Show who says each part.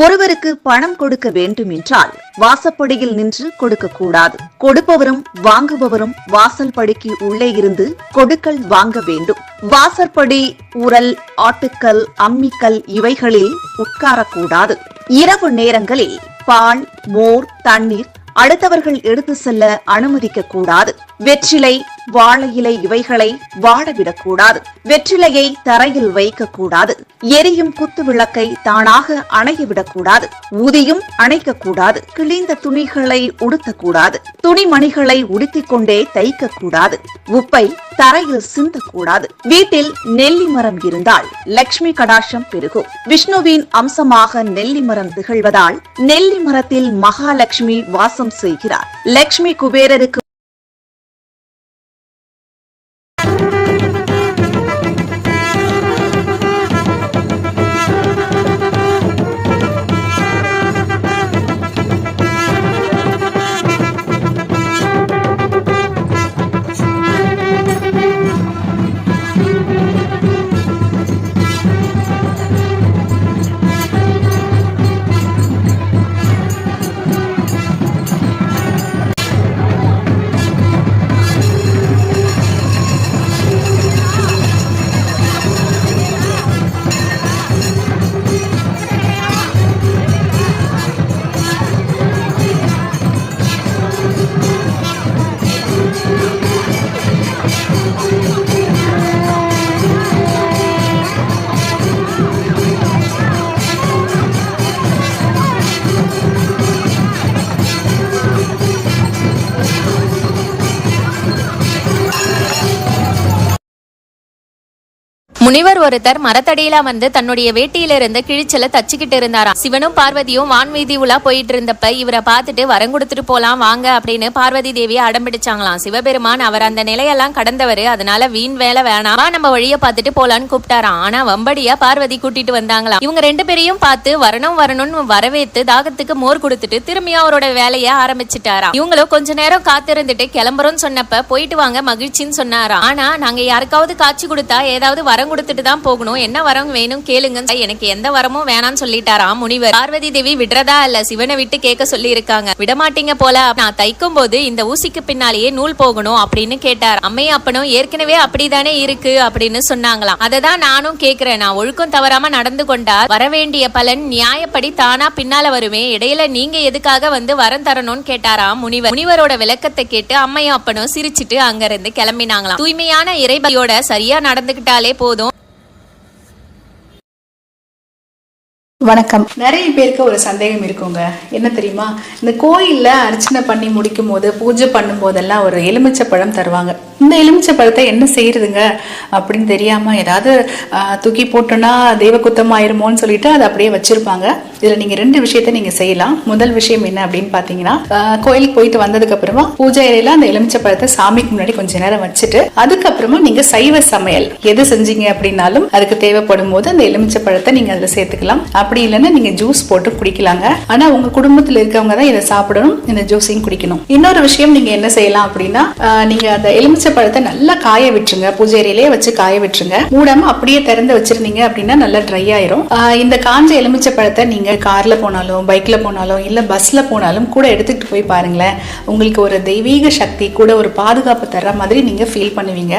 Speaker 1: ஒருவருக்கு பணம் கொடுக்க வேண்டும் என்றால் வாசப்படியில் நின்று கொடுக்க கூடாது கொடுப்பவரும் வாங்குபவரும் வாசல் படிக்கு உள்ளே இருந்து கொடுக்கல் வாங்க வேண்டும். வாசற்படி உரல் ஆட்டுக்கல் அம்மிக்கல் இவைகளில் உட்காரக்கூடாது. இரவு நேரங்களில் பால் மோர் தண்ணீர் அடுத்தவர்கள் எடுத்து செல்ல அனுமதிக்க கூடாது வெற்றிலை வாழை இலை இவைகளை வாடவிடக்கூடாது. வெற்றிலையை தரையில் வைக்கக்கூடாது. எரியும் குத்து விளக்கை தானாக அணையவிடக்கூடாது. ஊதியும் அணைக்கக்கூடாது. கிழிந்த துணிகளை உடுத்தக்கூடாது. துணிமணிகளை உடுத்திக் கொண்டே தைக்கக்கூடாது. உப்பை தரையில் சிந்தக்கூடாது. வீட்டில் நெல்லி மரம் இருந்தால் லட்சுமி கடாட்சம் பெருகும். விஷ்ணுவின் அம்சமாக நெல்லி மரம் திகழ்வதால் நெல்லி மரத்தில் மகாலட்சுமி வாசம் செய்கிறார். லட்சுமி குபேரருக்கு
Speaker 2: முனிவர் ஒருத்தர் மரத்தடியில வந்து தன்னுடைய வேட்டியில இருந்து கிழிச்சல தச்சுக்கிட்டு இருந்தாராம். சிவனும் பார்வதியும் வான்வீதி உலா போயிட்டு இருந்தப்ப இவரை பார்த்துட்டு வரம் கொடுத்துட்டு போலாம் வாங்க அப்படின்னு பார்வதி தேவி அடம்பிடிச்சாங்களாம் சிவபெருமான் அவர் அந்த நிலையெல்லாம் கடந்தவர் அதனால வீண் வேலை வேணாம் நம்ம வழிய பார்த்துட்டு போலான்னு கூப்பிட்டாராம். ஆனா வம்படியா பார்வதி கூட்டிட்டு வந்தாங்களாம். இவங்க ரெண்டு பேரையும் பார்த்து வரணும் வரணும்னு வரவேத்து தாகத்துக்கு மோர் கொடுத்துட்டு திரும்பி அவரோட வேலைய ஆரம்பிச்சிட்டாராம். இவங்களும் கொஞ்ச நேரம் காத்திருந்துட்டு கிளம்புறோம்னு சொன்னப்ப போயிட்டு வாங்க மகிழ்ச்சின்னு சொன்னாராம். ஆனா நாங்க யாருக்காவது காட்சி கொடுத்தா ஏதாவது வரம் கொடுத்துட்டு தான் போகணும். என்ன வரம் வேணும் கேளுங்க எனக்கு எந்த வரமும் வேணாம்னு சொல்லிட்டாராம் முனிவர். பார்வதி தேவி விடுறதா இல்ல சிவனை விட்டு கேட்க சொல்லி இருக்காங்க விடமாட்டீங்க போல நான் தைக்கும் போது இந்த ஊசிக்கு பின்னாலேயே நூல் போகணும் அப்படின்னு கேட்டார். அம்மை அப்பனும் ஏற்கனவே அப்படிதானே இருக்கு அப்படின்னு சொன்னாங்களாம். அதை தான் நானும் கேக்குறேன். நான் ஒழுக்கம் தவறாம நடந்து கொண்டா வரவேண்டிய பலன் நியாயப்படி தானா பின்னால வருவேன் இடையில நீங்க எதுக்காக வந்து வரம் தரணும்னு கேட்டாராம் முனிவர். முனிவரோட விளக்கத்தை கேட்டு அம்மையும் அப்பனும் சிரிச்சிட்டு அங்க இருந்து கிளம்பினாங்களாம். தூய்மையான இறைபதியோட சரியா நடந்துகிட்டாலே போதும்.
Speaker 3: வணக்கம். நிறைய பேருக்கு ஒரு சந்தேகம் இருக்குங்க. என்ன தெரியுமா? இந்த கோயிலில் அர்ச்சனை பண்ணி முடிக்கும் போது பூஜை பண்ணும் போதெல்லாம் ஒரு எலுமிச்சை பழம் தருவாங்க. இந்த எலுமிச்சை பழத்தை என்ன செய்யறதுங்க? அப்படின்னு தெரியாம ஏதாவது தூக்கி போட்டோன்னா தெய்வ குத்தம் ஆயிருமோன்னு சொல்லிட்டு அதை அப்படியே வச்சிருப்பாங்க. இதுல நீங்க ரெண்டு விஷயத்த நீங்க செய்யலாம். முதல் விஷயம் என்ன அப்படின்னு பாத்தீங்கன்னா கோயிலுக்கு போயிட்டு வந்ததுக்கு அப்புறமா பூஜை இலையில அந்த எலுமிச்சை பழத்தை சாமிக்கு முன்னாடி கொஞ்ச நேரம் வச்சுட்டு அதுக்கப்புறமா நீங்க சைவ சமையல் எது செஞ்சீங்க அப்படின்னாலும் அதுக்கு தேவைப்படும் போது அந்த எலுமிச்சை பழத்தை நீங்க அதுல சேர்த்துக்கலாம். அப்படி இல்லைன்னா நீங்க ஜூஸ் போட்டு குடிக்கலாங்க. ஆனா உங்க குடும்பத்துல இருக்கவங்க தான் இதை சாப்பிடணும் இந்த ஜூஸையும் குடிக்கணும். இன்னொரு விஷயம் நீங்க என்ன செய்யலாம் அப்படின்னா நீங்க அந்த எலுமிச்சை பழத்தை நல்லா காய விட்டுருங்க. பூஜை வச்சு காய விட்டுருங்க. மூடாம அப்படியே திறந்து வச்சிருந்தீங்க அப்படின்னா நல்லா ட்ரை ஆயிரும். இந்த காஞ்ச எலுமிச்சை பழத்தை நீங்க கார்ல போனாலும் பைக்ல போனாலும் இல்ல பஸ்ல போனாலும் கூட எடுத்துக்கிட்டு போய் பாருங்களேன். உங்களுக்கு ஒரு தெய்வீக சக்தி கூட ஒரு பாதுகாப்பு தர்ற மாதிரி நீங்க ஃபீல் பண்ணுவீங்க.